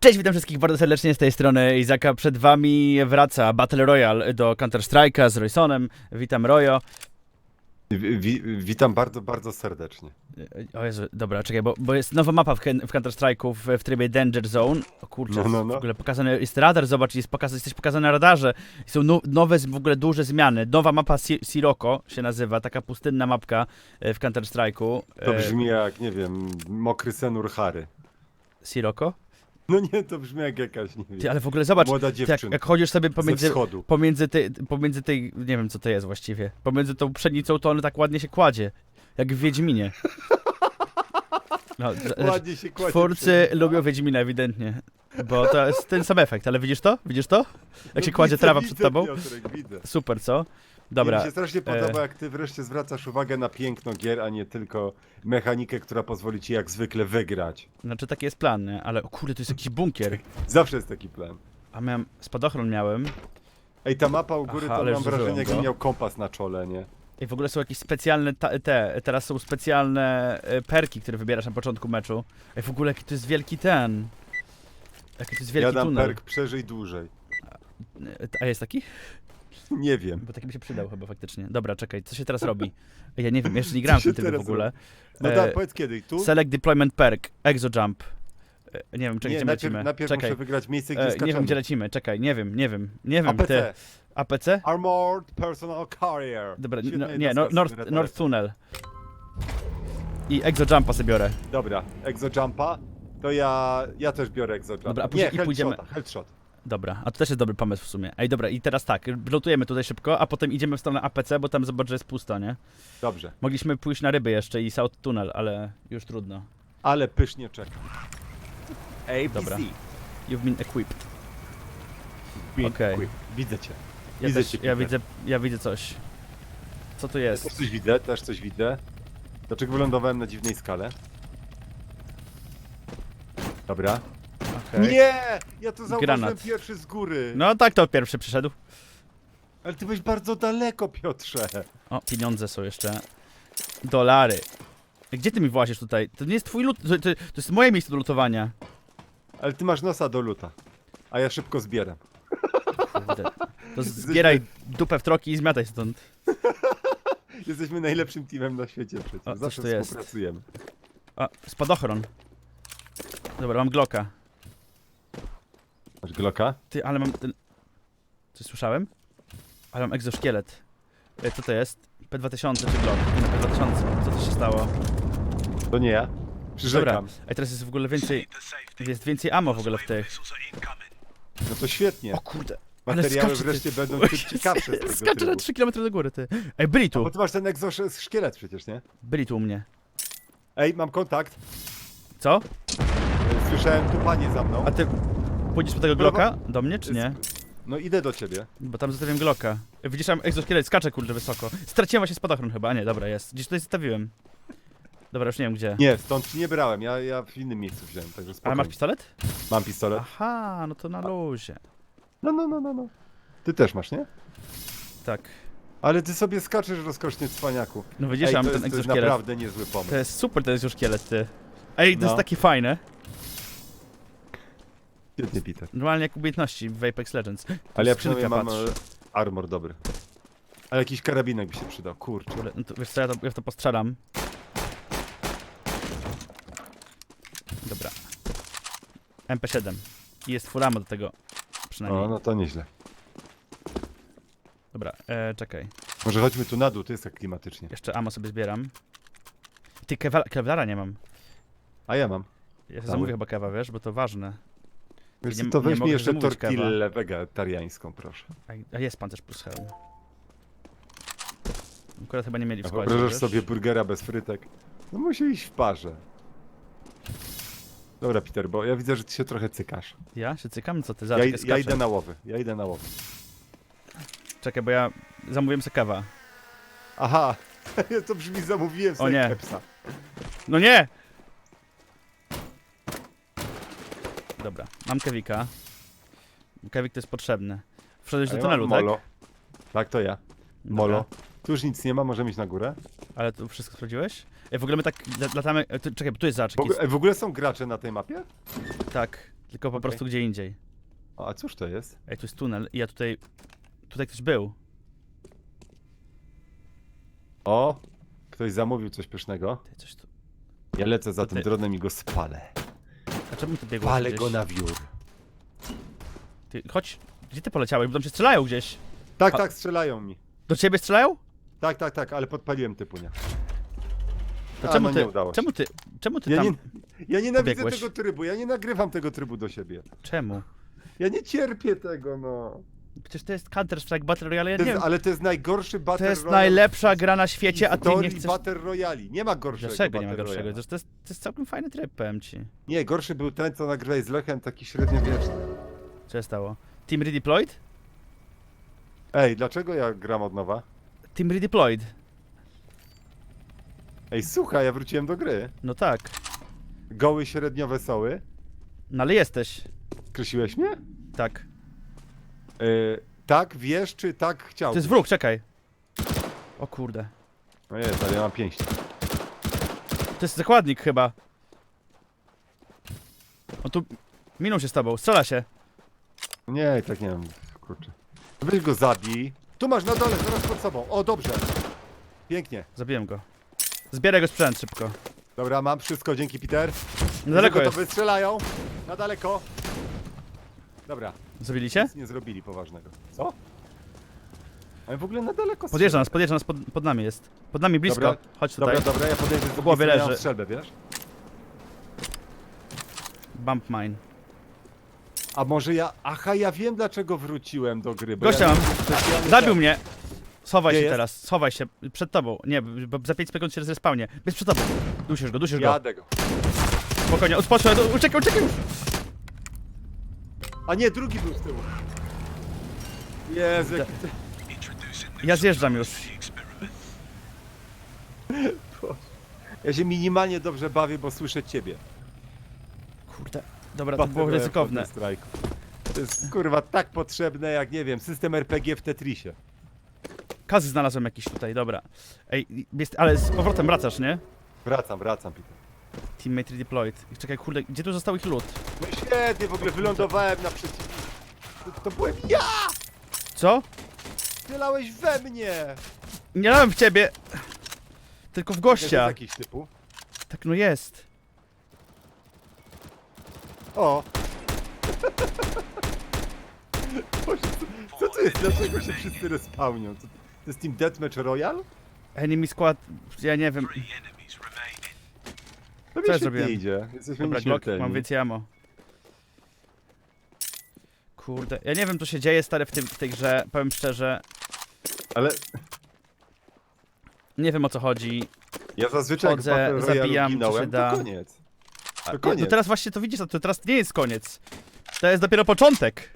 Cześć, witam wszystkich bardzo serdecznie z tej strony Izaka. Przed wami wraca Battle Royale do Counter-Strike'a z Roysonem. Witam Royo. Wi- wi- witam bardzo, bardzo serdecznie. O Jezu, dobra, czekaj, bo, bo jest nowa mapa w, w Counter-Strike'u w, w trybie Danger Zone. O kurczę, No, no, no. w ogóle pokazany jest radar, zobacz, jest pokaz, jesteś pokazany na radarze. Są no, nowe, z- w ogóle duże zmiany. Nowa mapa Si- Sirocco się nazywa, taka pustynna mapka e, w Counter-Strike'u. To E, brzmi jak, nie wiem, mokry sen Urhary. Sirocco? No nie, to brzmi jak jakaś, nie wiem, Ty, ale w ogóle zobacz, młoda ty jak, jak chodzisz sobie pomiędzy, wschodu. pomiędzy, tej, pomiędzy tej, nie wiem co to jest właściwie, pomiędzy tą pszenicą, to on tak ładnie się kładzie, jak w Wiedźminie. No, z- Ładnie się kładzie. twórcy lubią Wiedźmina ewidentnie, bo to jest ten sam efekt, ale widzisz to? Widzisz to? Jak się No kładzie widzę, trawa przed tobą? Super, co? Dobra. Mi się strasznie e, podoba, jak ty wreszcie zwracasz uwagę na piękno gier, a nie tylko mechanikę, która pozwoli ci jak zwykle wygrać. znaczy taki jest plan, nie? Ale o kurde, to jest jakiś bunkier, Zawsze jest taki plan. a miałem, spadochron miałem Ej, ta mapa u góry Aha, to ale mam zużyłem wrażenie, go. jakby miał kompas na czole, nie? i w ogóle są jakieś specjalne, ta, te, teraz są specjalne e, perki, które wybierasz na początku meczu. Ej, w ogóle jaki to jest wielki ten, jaki to jest wielki ja dam tunel. perk przeżyj dłużej. E, A jest taki? Nie wiem. Bo taki by się przydał chyba faktycznie. Dobra, czekaj, co się teraz robi? Ja nie wiem, jeszcze nie grałem w tym trybie w ogóle. No tak, powiedz kiedy, tu? Select Deployment Perk, Exo Jump. E, Nie wiem, czekaj, Nie, gdzie najpierw, lecimy. najpierw czekaj, muszę wygrać miejsce, gdzie e, skaczemy. nie wiem, gdzie lecimy, czekaj, nie wiem, nie wiem, nie wiem. APC. Ty. APC? Armored Personal Carrier. Dobra, no, nie, no, North. North Tunnel. I Exo Jumpa sobie biorę. Dobra, Exo Jumpa. To ja, ja też biorę Exo Jumpa. Dobra, a później- nie, i pójdziemy- headshot. Dobra, a to też jest dobry pomysł w sumie. Ej, dobra, i teraz tak, lotujemy tutaj szybko, a potem idziemy w stronę APC, bo tam zobacz, że jest pusto, nie? Dobrze, Mogliśmy pójść na ryby jeszcze i South Tunnel, ale już trudno. ale pysznie czeka. ABC. Dobra. You've been equipped. Okej. quick. Widzę cię. Ja, Widzę też, cię, ja Peter. widzę, ja widzę coś. Co tu Też jest? coś widzę, też coś widzę. Dlaczego wylądowałem na dziwnej skale? Dobra. Okej. Nie! Ja to zauważyłem Granat. pierwszy z góry. No tak, to pierwszy przyszedł. Ale ty byłeś bardzo daleko, Piotrze. O, pieniądze są jeszcze. Dolary. Gdzie ty mi włazisz tutaj? To nie jest twój lód, to, to, to jest moje miejsce do lutowania. Ale ty masz nosa do luta. A ja szybko zbieram. Kurde. To zbieraj dupę w troki i zmiataj stąd. Jesteśmy najlepszym teamem na świecie przecież. O, coś Zawsze tu jest. współpracujemy. A, spadochron. Dobra, mam Glocka. Masz Glocka? Ty, ale mam ten... Coś słyszałem? Ale mam egzoszkielet. E, Co to jest? P2000 czy Glock? Nie, P2000. Co to się stało? To nie ja. Przyrzekam. Ej, teraz jest w ogóle więcej... Jest więcej ammo w ogóle w tych. No to świetnie. O kurde. Materiały skacze, ty. wreszcie będą ciut ciekawsze z tego Skacze na trybu. 3 km do góry, ty. Ej, byli tu. bo ty masz ten egzoszkielet przecież, nie? Byli tu u mnie. Ej, mam kontakt. Co? Słyszałem tu panie za mną. A ty pójdziesz po tego Glocka? Do mnie, czy nie? No idę do ciebie. Bo tam zostawiłem Glocka. Widzisz, tam egzoszkielet skacze, kurde, wysoko. Straciłem właśnie spadochron chyba. A nie, dobra, jest. Gdzieś tutaj zostawiłem. Dobra, już nie wiem gdzie. Nie, stąd ci nie brałem. Ja, ja w innym miejscu wziąłem, także Ale spokojnie. masz pistolet? Mam pistolet. Aha, no to na luzie. No, no, no, no, no. Ty też masz, nie? Tak. Ale ty sobie skaczesz rozkosznie, cwaniaku. No widzisz, Ej, mam to ten jest, to jest egzoszkielet. naprawdę niezły pomysł. To jest super ten egzoszkielet, ty. Ej, to No. jest takie fajne. Świetnie, Peter. Normalnie jak umiejętności w Apex Legends. Ale ja przynajmniej mam e, armor dobry. Ale jakiś karabinek by się przydał, kurczę. Kurde, no to, wiesz co, ja to, ja w to postrzelam. Dobra. MP7. I jest full ammo do tego. Przynajmniej. O, no to nieźle. Dobra, e, czekaj. Może chodźmy tu na dół, to jest tak klimatycznie. Jeszcze ammo sobie zbieram. Ty, Kevla- Kevlara nie mam. A ja mam. Ja sobie zamówię chyba kewa, wiesz, bo to ważne. Wiesz, Nie- to weź mi jeszcze tortillę wegetariańską, proszę. A, jest pancerz plus hełm. Akurat chyba nie mieli w składzie, wyobrażasz sobie burgera bez frytek? No musi iść w parze. Dobra, Peter, bo ja widzę, że ty się trochę cykasz. Ja się cykam? Co ty? I- ja, ja idę na łowy, ja idę na łowy. Czekaj, bo ja zamówiłem sobie kewa. Aha, to brzmi zamówiłem sobie nie. kepsa. No nie! Dobra, mam kewika. Kewik to jest potrzebny. Wszedłeś A do ja tunelu, mam tak? Molo. Tak, to ja. Dobra. Molo. Tu już nic nie ma, możemy iść na górę. Ale to wszystko sprawdziłeś? Ej, w ogóle my tak la- latamy... e, tu- Czekaj, bo tu jest zacz. W ogóle, w ogóle są gracze na tej mapie? Tak. Tylko po Okej. prostu gdzie indziej. O, a cóż to jest? Ej, tu jest tunel i ja tutaj... Tutaj ktoś był. O, ktoś zamówił coś pysznego. Ty, coś tu... Ja lecę za tym ty- dronem i go spalę. Czemu ty biegłeś Palę gdzieś? go na wiór. Ty, chodź, gdzie ty poleciałeś? Bo tam się strzelają gdzieś. Tak, A- tak, strzelają mi. Do ciebie strzelają? Tak, tak, tak, ale podpaliłem typu, nie? To A, czemu no ty, nie udało się. czemu ty, czemu ty Ja, tam... nie, ja nienawidzę pobiegłeś? tego trybu, ja nie nagrywam tego trybu do siebie. Czemu? Ja nie cierpię tego, no. Przecież to jest Counter-Strike Battle Royale, ja To nie jest, wiem. ale to jest najgorszy Battle To jest Royale najlepsza gra na w świecie, a ty nie historii chcesz... Battle Royali. Nie ma gorszego Dlaczego nie ma Battle gorszego? Royale. Zresztą To jest, to jest całkiem fajny tryb, powiem ci. Nie, gorszy był ten, co nagrywałeś z Lechem, taki średniowieczny. Co się stało? Team Redeployed? Ej, dlaczego ja gram od nowa? Team Redeployed. Ej, słuchaj, ja wróciłem do gry. No tak. Goły średnio wesoły. No ale jesteś. Skreśliłeś mnie? Tak. Yy, tak, wiesz, czy tak chciałbyś? To jest wróg, czekaj. O kurde. No jest, ale ja mam pięść. To jest zakładnik chyba. On tu minął się z tobą, strzela się. Nie, tak nie wiem, kurczę. Weź go zabij. Tu masz na dole, zaraz pod sobą. O, dobrze. Pięknie. Zabiłem go. Zbieraj go sprzęt szybko. Dobra, mam wszystko, dzięki Peter. Niedaleko to jest. wystrzelają. Na daleko. Dobra, Zabili cię? nic nie zrobili poważnego. Co? Ale w ogóle na daleko Podjeżdża nas, podjeżdża nas, pod, pod nami jest. Pod nami blisko. Dobra, Chodź tutaj. Dobra, dobra, ja podejdę do mam leży. strzelbę, wiesz? Bump mine. A może ja... Aha, ja wiem dlaczego wróciłem do gry. bo Gościa ja mam. specjalnie Zabił tak- mnie! Schowaj Gdzie się jest? teraz, schowaj się. Przed tobą. Nie, bo za 5 sekund się zespawnie. Jest przed tobą. Dusisz go, dusisz go. Jadę go. Spokojnie, odpocznę, uciekaj, uciekaj! A nie, drugi był z tyłu. Jezu, jaki ty... Ja zjeżdżam już. Ja się minimalnie dobrze bawię, bo słyszę ciebie. Kurde. Dobra, to było Battle ryzykowne. Royale w Counter-Strike'u. To jest kurwa tak potrzebne jak, nie wiem, system RPG w Tetrisie. Kazy znalazłem jakiś tutaj, dobra. Ej, jest, ale z powrotem wracasz, nie? Wracam, wracam, Peter. Teammate redeployed. Czekaj, kurde, gdzie tu został ich loot? No świetnie, w ogóle wylądowałem na przeciwniku. To, to byłem ja! Co? Strzelałeś we mnie! Nie dałem w ciebie! Tylko w gościa. jakiś typu. Tak, no jest. O! Boże, co, co to jest? Dlaczego się wszyscy respawnią? To, to jest Team Deathmatch Royal? Enemy squad, ja nie wiem. To mi Co ja zrobiłem? idzie. Jesteśmy Dobra, Glock, nieśmiertelni. mam więcej ammo. Kurde, ja nie wiem co się dzieje stary w, tym, w tej grze, powiem szczerze. Ale Nie wiem o co chodzi. ja zazwyczaj Chodzę, jak w Battle Royale zabijam, co się ginąłem, da. to koniec. A, To koniec. No teraz właśnie to widzisz, to teraz nie jest koniec. To jest dopiero początek.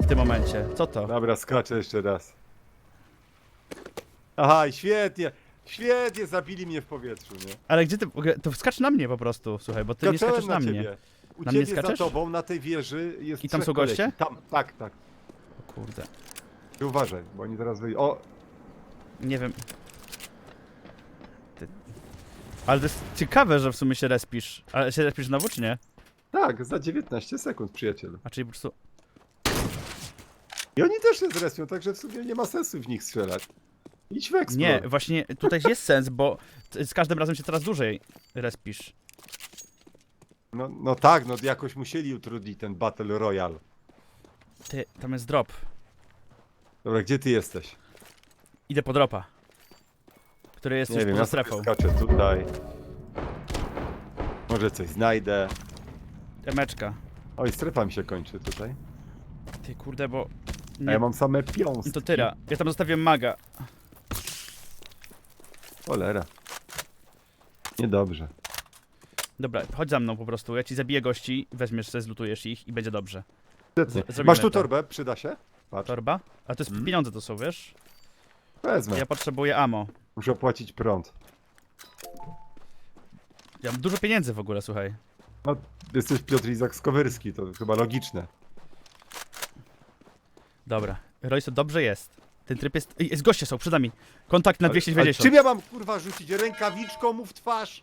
W tym momencie. Co to? Dobra, skaczę jeszcze raz. Aha, i świetnie. Świetnie, zabili mnie w powietrzu, nie? Ale gdzie ty. w ogóle- To skacz na mnie po prostu, słuchaj, bo ty nie Skaczałem skaczesz na, mnie. ciebie. U Na mnie ciebie za skaczesz? tobą, na tej wieży jest I tam trzech są goście? kolesi. Tam, tak, tak. O kurde. Ty uważaj, bo oni zaraz wyjdą. O, Nie wiem. Ty... Ale to jest ciekawe, że w sumie się respisz. Ale się respisz znowu, czy nie? tak, za 19 sekund, przyjacielu. A czyli po prostu. I oni też się zrespią, także w sumie nie ma sensu w nich strzelać. Idź w explore. Nie, właśnie tutaj jest sens, bo t- z każdym razem się coraz dłużej respisz. No, no tak, no jakoś musieli utrudnić ten Battle Royale. Ty, tam jest drop. Dobra, gdzie ty jesteś? Idę po dropa. Który jest Nie już wiem, poza ja sobie strefą. skaczę tutaj. Może coś znajdę. Emeczka. Oj, strefa mi się kończy tutaj. Ty kurde, bo. A Nie, ja mam same piąstki. to tyra. Ja tam zostawiłem maga. Cholera. Niedobrze. Dobra, chodź za mną po prostu. Ja ci zabiję gości, weźmiesz se, zlutujesz ich i będzie dobrze. Świetnie. Z- zrobimy Masz tu to. torbę? Przyda się? Patrz, Torba? A to jest Mm. pieniądze to są, wiesz? wezmę. Ja potrzebuję ammo. Muszę opłacić prąd. Ja mam dużo pieniędzy w ogóle, słuchaj. No, jesteś Piotr Izak Skowerski, to chyba logiczne. Dobra. Royce, dobrze jest. Ten tryb jest... Ej, Jest goście są, przed nami. Kontakt na Ale- ale 290. czym ja mam kurwa rzucić? Rękawiczką mu w twarz?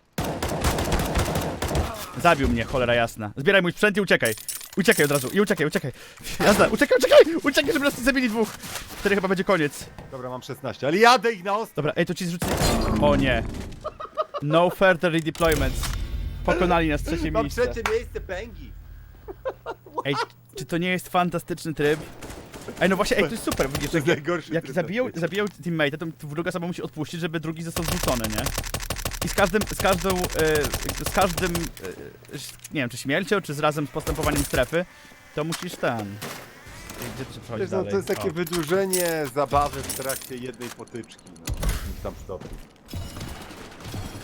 Zabił mnie, cholera jasna. Zbieraj mój sprzęt i uciekaj. Uciekaj od razu, i uciekaj, uciekaj. Jasna, uciekaj, uciekaj! Uciekaj, żeby nas nie zabili dwóch. Wtedy chyba będzie koniec. Dobra, mam 16, ale jadę ich na ostro. Dobra, ej, to ci zrzucę. O nie. No further redeployments. Pokonali nas trzecie Mam miejsce. trzecie miejsce, Bengi. Ej, czy to nie jest fantastyczny tryb? Ej, no właśnie, ej, to jest super, widzisz, jak, najgorszy jak tryb zabiją, świecie. zabiją teammate'a, to druga osoba musi odpuścić, żeby drugi został zrzucony, nie? I z każdym, z każdą, e, z każdym, e, nie wiem, czy śmiercią, czy z razem z postępowaniem strefy, to musisz ten... Gdzie to się przechodzi Wiesz, no, dalej? to jest takie O. wydłużenie zabawy w trakcie jednej potyczki, no. Nic tam stopni.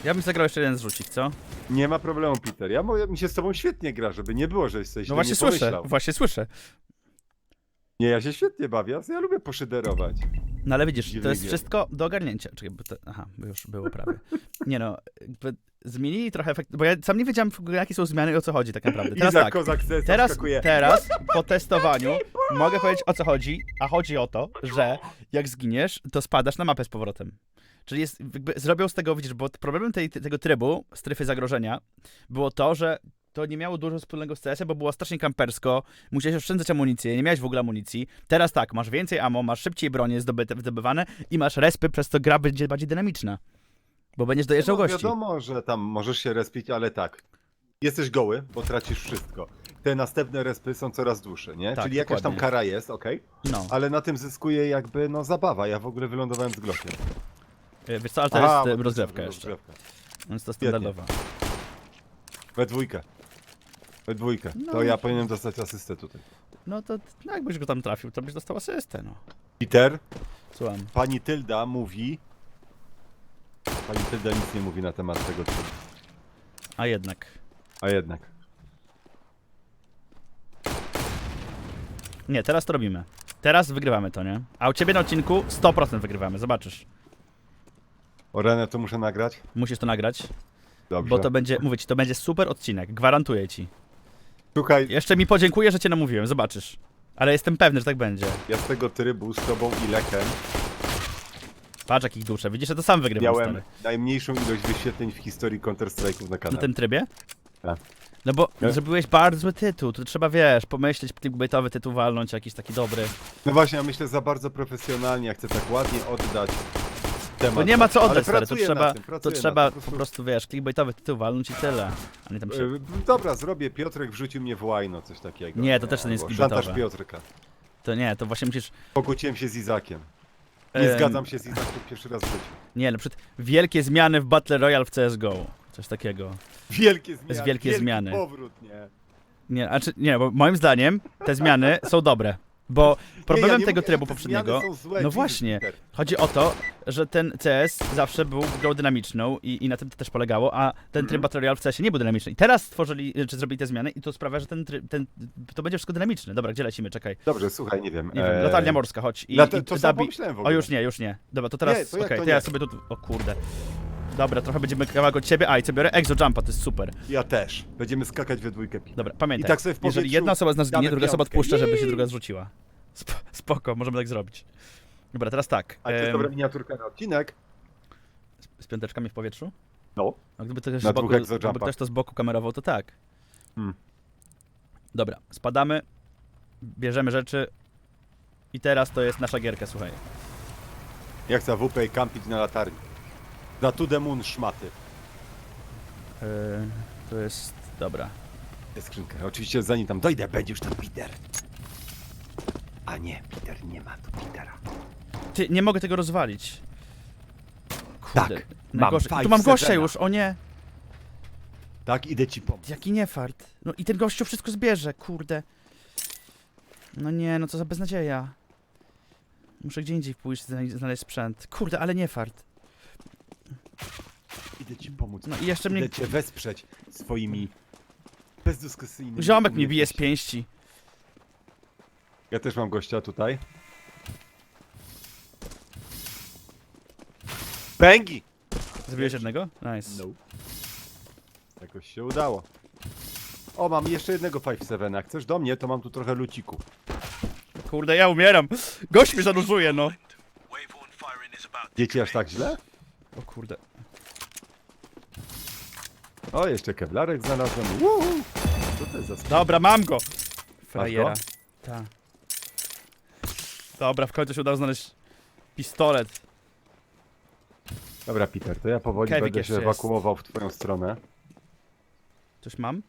Ja bym zagrał jeszcze jeden zrzucik, co? Nie ma problemu, Peter. Ja, mo- mi się z tobą świetnie gra, żeby nie było, że jesteś No właśnie nie słyszę, pomyślał. właśnie słyszę. Nie, ja się świetnie bawię, ja lubię poszyderować. No ale widzisz, to jest gier. wszystko do ogarnięcia. Czekaj, bo to, aha, bo już było prawie. Nie no, jakby zmienili trochę efekt, bo ja sam nie wiedziałem w ogóle jakie są zmiany i o co chodzi tak naprawdę. Teraz Izak tak, Kozak teraz, teraz po testowaniu mogę powiedzieć o co chodzi, a chodzi o to, że jak zginiesz, to spadasz na mapę z powrotem. Czyli jest, jakby zrobią z tego, widzisz, bo problemem tej, tego trybu, strefy zagrożenia, było to, że to nie miało dużo wspólnego z CS-em, bo było strasznie kampersko, musiałeś oszczędzać amunicję, nie miałeś w ogóle amunicji. Teraz tak, masz więcej ammo, masz szybciej bronie zdobyte, zdobywane i masz respy, przez to gra będzie bardziej dynamiczna. Bo będziesz dojeżdżał no, gości. wiadomo, że tam możesz się respić, ale tak. Jesteś goły, bo tracisz wszystko. Te następne respy są coraz dłuższe, nie? Tak, Czyli jakaś tam kara jest, okej? No, Ale na tym zyskuje jakby, no, zabawa. Ja w ogóle wylądowałem z Glockiem. E, wiesz co, ale to Aha, jest e, rozgrzewka jeszcze, rozgrzewka. więc to standardowa. We dwójkę. We dwójkę. No. To ja powinienem dostać asystę tutaj. No to no jakbyś go tam trafił, to byś dostał asystę, no. Peter, Słucham. pani Tylda mówi... Pani Tylda nic nie mówi na temat tego trybu. A jednak. A jednak. Nie, teraz to robimy. Teraz wygrywamy to, nie? A u ciebie na odcinku 100% wygrywamy, zobaczysz. O Renę to muszę nagrać? Musisz to nagrać, Dobrze. bo to będzie, mówię ci, to będzie super odcinek, gwarantuję ci. Słuchaj, Jeszcze mi podziękuję, że cię namówiłem, zobaczysz. Ale jestem pewny, że tak będzie. ja z tego trybu z tobą i Lekiem Patrz jakich duszę, widzisz, że to sam wygrywam, miałem stary. najmniejszą ilość wyświetleń w historii Counter-Strike'ów na Na kanale. tym trybie? Tak. No bo Ja- zrobiłeś bardzo zły tytuł, tu trzeba, wiesz, pomyśleć, clickbaitowy tytuł walnąć, jakiś taki dobry. No właśnie, ja myślę za bardzo profesjonalnie, ja chcę tak ładnie oddać temat. Bo nie ma co Ale oddać, stary, to pracuję trzeba, nad tym, to pracuję nad trzeba tym, po prostu, wiesz, clickbaitowy tytuł walnąć i tyle. A nie tam się... E, Dobra, zrobię. Piotrek wrzucił mnie w łajno, coś takiego. Nie, to też nie jest Albo clickbaitowe. Szantaż Piotrka. To nie, to właśnie musisz... Pokłóciłem się z Izakiem. Nie em, zgadzam się z Izakiem pierwszy raz w życiu. Nie, na przykład wielkie zmiany w Battle Royale w CSGO. Coś takiego. Wielkie zmiany. wielkie wielki zmiany. powrót, nie. Nie, a czy, nie, bo moim zdaniem te zmiany są dobre. Bo problemem ja nie tego mówię, trybu że te poprzedniego zmiany są złe, no Jesus, właśnie. Chodzi o to, że ten CS zawsze był grą dynamiczną i, i na tym to też polegało, a ten Mhm. tryb Battle Royale w CS nie był dynamiczny. I teraz stworzyli, czy zrobili te zmiany i to sprawia, że ten, tryb, ten to będzie wszystko dynamiczne. Dobra, gdzie lecimy? Czekaj. Dobrze, słuchaj, nie wiem. Nie wiem, e, latarnia morska, chodź. I, lata- i to samo Dabi- pomyślałem w O ogóle. już nie, już nie. Dobra, to teraz, Nie, to jak okej, to to ja nie? sobie tu, o kurde. Dobra, trochę będziemy kawałek od ciebie. A, i co biorę? Exo Jumpa, to jest super. Ja też. Będziemy skakać we dwójkę. Dobra, pamiętaj. I tak sobie w Jeżeli powietrzu jedna osoba z nas damy druga osoba piątkę. odpuszcza, żeby się druga zrzuciła. Sp spoko, możemy tak zrobić. Dobra, teraz tak. A to jest em, dobra miniaturka na odcinek. z piąteczkami w powietrzu? No. A gdyby ktoś, Na z boku, dwóch exo gdyby jumpach. ktoś to z boku kamerował, to tak. Hmm. Dobra, spadamy, bierzemy rzeczy i teraz to jest nasza gierka, słuchaj. Jak chcę WP i kampić na latarni. Za to the moon szmaty. Yy, to jest... dobra. Jest skrzynka. Oczywiście zanim tam dojdę, będzie już tam Peter. A nie, Peter, nie ma tu Petera. Ty, nie mogę tego rozwalić. Kurde, Tak, najgorzej. mam Tu mam gościa sevena. już, o nie. Tak, idę ci pomóc. Jaki niefart. No i ten gościu wszystko zbierze, kurde. No nie, no co za beznadzieja. Muszę gdzie indziej pójść, znaleźć, znaleźć sprzęt. Kurde, ale nie fart. Idę ci pomóc. No i jeszcze mnie... Idę cię wesprzeć swoimi bezdyskusyjnymi Ziomek mnie bije z umiejętnościami. pięści. Ja też mam gościa tutaj. Bęgi! Zabiłeś jednego? Nice. No. Jakoś się udało. O, mam jeszcze jednego 5-7. Jak chcesz do mnie, to mam tu trochę luciku. Kurde, ja umieram. Gość mnie zanurzuje, no. Dzieci aż tak źle? O kurde. O, jeszcze kewlarek znalazłem. Co to jest za? Dobra, mam go! Frajera. Tak. Dobra, w końcu się udało znaleźć pistolet. Dobra, Peter, to ja powoli Kevik będę jeszcze się jest. ewakuował w twoją stronę. Coś mam?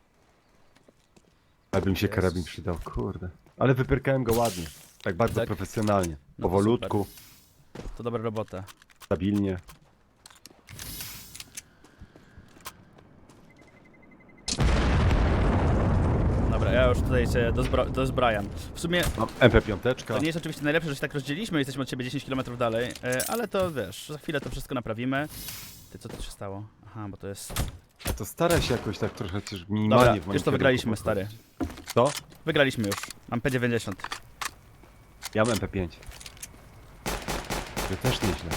Aby mi się Jezus. karabin przydał, kurde. Ale wypyrkałem go ładnie. Tak bardzo Tak? profesjonalnie. No to Powolutku, To dobra robota. stabilnie. Ja już tutaj się dozbrajam. W sumie Mam MP5. to nie jest oczywiście najlepsze, że się tak rozdzieliliśmy, jesteśmy od ciebie 10 km dalej, e, ale to wiesz, za chwilę to wszystko naprawimy. Ty, co tu się stało? Aha, bo to jest... A to staraj się jakoś tak trochę Dobra, minimalnie w moim już to kierunku wygraliśmy, stary. podchodzić. Co? Wygraliśmy już. Mam P90. Ja mam MP5. To też nieźle.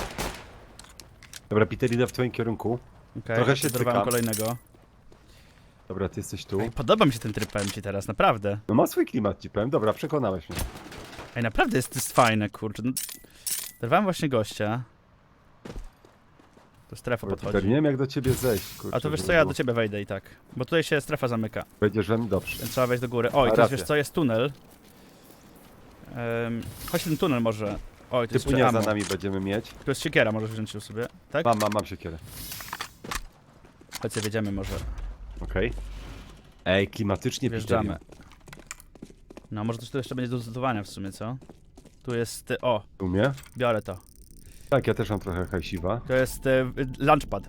Dobra, Peter, idę w twoim kierunku. Okay, Trochę się cykam. kolejnego. Dobra, ty jesteś tu. Ej, podoba mi się ten tryb, powiem ci teraz, naprawdę. No ma swój klimat, ci powiem. Dobra, przekonałeś mnie. Ej, naprawdę jest, to jest fajne, kurczę. No, dorwałem właśnie gościa. Tu strefa Peter, podchodzi. nie wiem jak do ciebie zejść, kurczę. A to wiesz żeby co, ja było- do ciebie wejdę i tak. Bo tutaj się strefa zamyka, Będziesz we mnie dobrze. więc trzeba wejść do góry. Oj, A, to racja. wiesz co, jest tunel. Um, chodź ten tunel może. Oj, tu jest Typu nie za nami będziemy mieć. Tu jest siekiera, możesz wziąć ją sobie. Tak? Mam, mam, mam siekierę. Chodź sobie wjedziemy może. Okej. Ej, klimatycznie Wjeżdżamy. No, może coś tu jeszcze będzie do zlutowania w sumie, co? Tu jest, y, o, W sumie? biorę to. Tak, ja też mam trochę hajsiwa. To jest y, launchpad.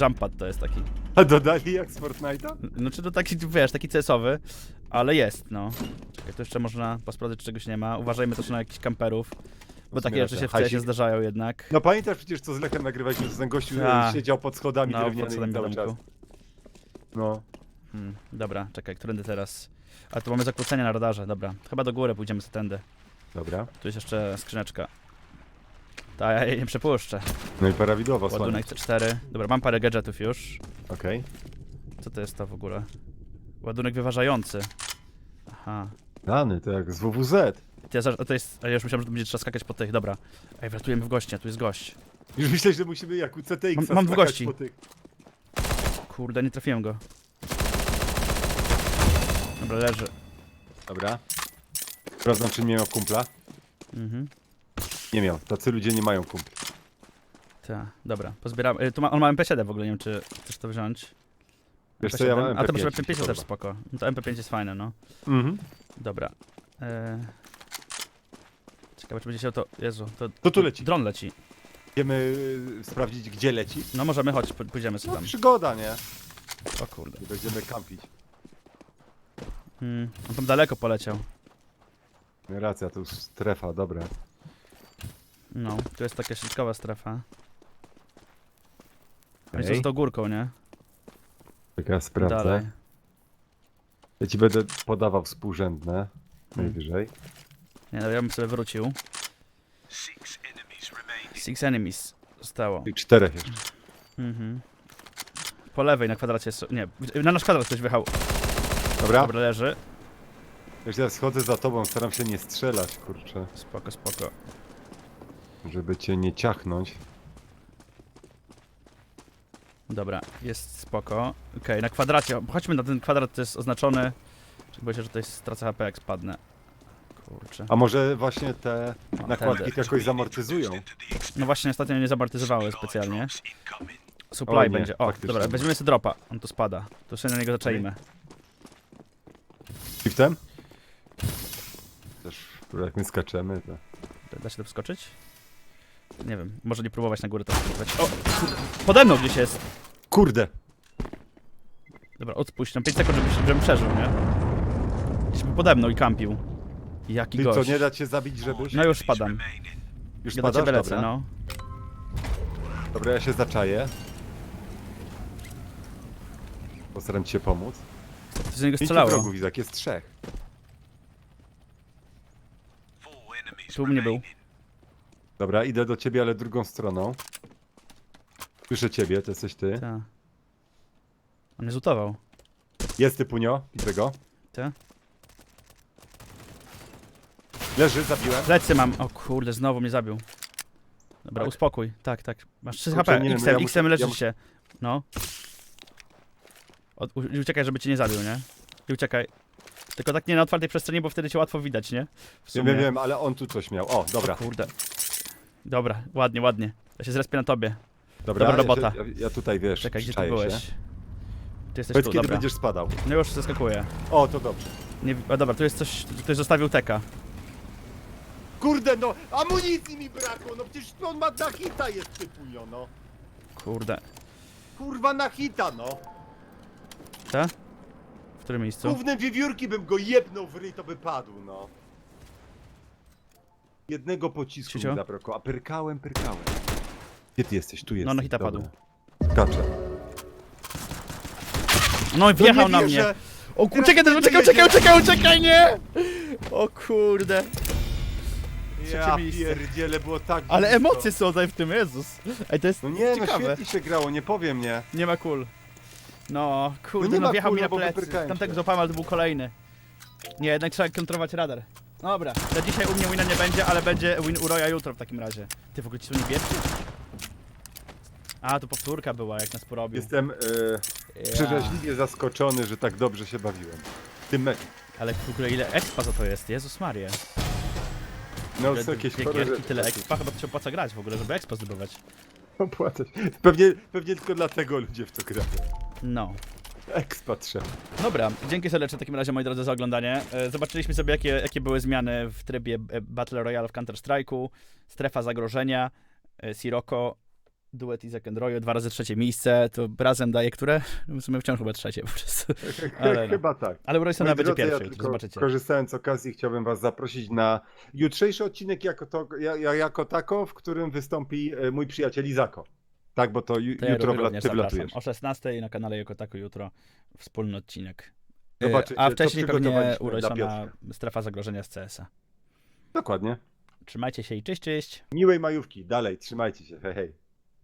Jumppad to jest taki. A dodali jak z Fortnite'a? No czy to taki, wiesz, taki CS-owy, ale jest, no. Czekaj, tu jeszcze można posprawdzić, czy czegoś nie ma. Uważajmy też na jakichś kamperów, bo takie rzeczy się w CS Hajsik. zdarzają jednak. No pamiętasz przecież co z Lechem nagrywaliśmy, że ten gościu Tak. e, siedział pod schodami No, pod drewnianymi schodami cały czas. No. Hmm, dobra, czekaj, którędy teraz? A tu mamy zakłócenia na radarze, dobra. Chyba do góry pójdziemy z tędy. Dobra. Tu jest jeszcze skrzyneczka. Ta, ja jej nie przepuszczę. No i prawidłowo, słanie. Ładunek C4. Dobra, mam parę gadżetów już. Okej. Co to jest to w ogóle? Ładunek wyważający. Aha. Dany, to jak z WWZ. Ty, za- to jest, a ja już myślałem, że tu będzie trzeba skakać po tych, dobra. Ej, wratujemy w gościa, tu jest gość. Już myślę, że musimy jak u CTX Mam- mam dwóch gości. Po tych... Kurde, nie trafiłem go. Dobra, leży. Dobra. Sprawdzam, czy nie miał kumpla. Mhm. Nie miał. Tacy ludzie nie mają kumpli. Tak, dobra, pozbieram. Y, tu ma, on ma MP7 w ogóle, nie wiem czy chcesz to wziąć. Wiesz co, ja mam A to MP5, może mi się MP5 też podoba. spoko. No to MP5 jest fajne, no. Mhm. Dobra. E... Ciekawe, czy będzie się to... Jezu, to... To tu leci. Dron leci. Idziemy y, sprawdzić, gdzie leci. No możemy, chodź, p- pójdziemy sobie No, tam. przygoda, nie? O kurde. I będziemy kampić. Hmm, on tam daleko poleciał. No Racja, to już strefa, dobra. No, tu jest taka środkowa strefa. Oni są za tą górką, nie? Tak ja sprawdzę. Dalej. Ja ci będę podawał współrzędne. Hmm. Najwyżej. Nie, no ja bym sobie wrócił. Six enemies zostało. I czterech jeszcze. Mhm. Po lewej na kwadracie jest... Nie, na nasz kwadrat ktoś wjechał. Dobra? Dobra, leży. Już ja schodzę za tobą, staram się nie strzelać, kurczę. Spoko, spoko. Żeby cię nie ciachnąć. Dobra, jest spoko. Okej, na kwadracie. Chodźmy na ten kwadrat, to jest oznaczony. Boję się, że tutaj stracę HP jak spadnę. Kurczę. A może właśnie te nakładki to jakoś zamortyzują? No właśnie, ostatnio nie zamortyzowały specjalnie. Supply O nie, będzie. O, faktycznie. dobra, weźmiemy sobie dropa. On tu spada. To sobie na niego zaczęliśmy. Shiftem? Też jak my skaczemy, to... Da, da się to wskoczyć? Nie wiem, może nie próbować na górę to spróbować. O, pode mną gdzieś jest. Kurde! Dobra, odpuść, tam 5 sekund, żebyś, żebym przeżył, nie? Gdzieś był pode mną i kampił. Jaki Ty co, gość. nie da cię zabić. No już spadam. Już Ja do ciebie lecę, Dobra. no. Dobra, ja się zaczaję. Postaram ci się pomóc. To z niego Pięciu strzelało. wrogów, Izak, jest trzech. Tu u mnie był. Dobra, idę do ciebie, ale drugą stroną. Słyszę ciebie, to jesteś ty. Tak. On mnie zutował. Jest ty, Punio, widzę go. Ty? Leży, zabiłem. Plecy mam. O kurde, znowu mnie zabił. Dobra, Tak. uspokój. Tak, tak. Masz 3 Kurczę, HP. nie wiem, XM, ja ja muszę- się. No. Od, u, I uciekaj, żeby cię nie zabił, nie? I uciekaj. Tylko tak nie na otwartej przestrzeni, bo wtedy cię łatwo widać, nie? W Wiem, wiem, wiem, ale on tu coś miał. O, dobra. Kurde. Dobra, ładnie, ładnie. Ja się zrespię na tobie. Dobra, dobra robota. Ja, ja, tutaj, wiesz, Czekaj, gdzie ty byłeś? Się. Ty jesteś Powiedz, tu, kiedy dobra. będziesz spadał. No już zeskakuję. O, to dobrze. Nie, a dobra, tu jest coś, ktoś zostawił teka. Kurde, no, amunicji mi brakło, no przecież on ma na hita jest typunio, no. Kurde. Kurwa na hita, no. Te? W którym miejscu? Głównym wiewiórki bym go jebnął w ryj, to by padł, no. Jednego pocisku Cicio? mi zabrakło, a pyrkałem, pyrkałem. Gdzie ty jesteś? Tu jesteś. na hita dobra. padł. Skaczę. No i wjechał no na nie mnie. wierzę. O Teraz uciekaj, nie uciekaj, dojedzie. uciekaj, uciekaj, uciekaj, nie! O kurde. Trzecie Ja miejsce. pierdziele, było tak Ale blisko. emocje są tutaj w tym, Jezus. Ej, to jest No nie, no ciekawe. świetnie się grało, nie powiem, nie. Nie ma kul. No, No kurde, nie no, ma wjechał kul, mi no na bo plecy. Tamtego się. złapałem, ale to był kolejny. Nie, jednak trzeba kontrolować radar. Dobra, to dzisiaj u mnie wina nie będzie, ale będzie win u Roya jutro w takim razie. Ty w ogóle ci są niebieski? A, to powtórka była, jak nas porobił. Jestem e, przeraźliwie zaskoczony, że tak dobrze się bawiłem. W tym meczu. Ale w ogóle ile expa za to jest? Jezus Maria. No są jakieś dwie chore gierki, tyle expa, chyba to się opłaca grać w ogóle, żeby expa zdobywać. Opłacać. Pewnie, pewnie tylko dlatego ludzie w to grają. No. Expa trzeba. Dobra, dzięki serdecznie w takim razie moi drodzy za oglądanie. E, Zobaczyliśmy sobie jakie, jakie były zmiany w trybie e, Battle Royale w Counter-Strike'u, strefa zagrożenia, e, Sirocco, duet Izak and Royo, dwa razy trzecie miejsce, to razem daje które? No W sumie wciąż chyba trzecie. Ale no. Chyba tak. Ale u Roysona będzie drodzy, ja pierwszy, tylko zobaczycie. korzystając z okazji chciałbym was zaprosić na jutrzejszy odcinek jako, to, ja, ja, jako tako, w którym wystąpi e, mój przyjaciel Izako. Tak, bo to ju, To ja jutro wla, ty wlatujesz. O 16 na kanale Jokotaku jutro wspólny odcinek. E, A wcześniej pewnie u Roysona strefa zagrożenia z CS-a. Dokładnie. Trzymajcie się i cześć, cześć. Miłej majówki. Dalej, trzymajcie się. Hej, hej.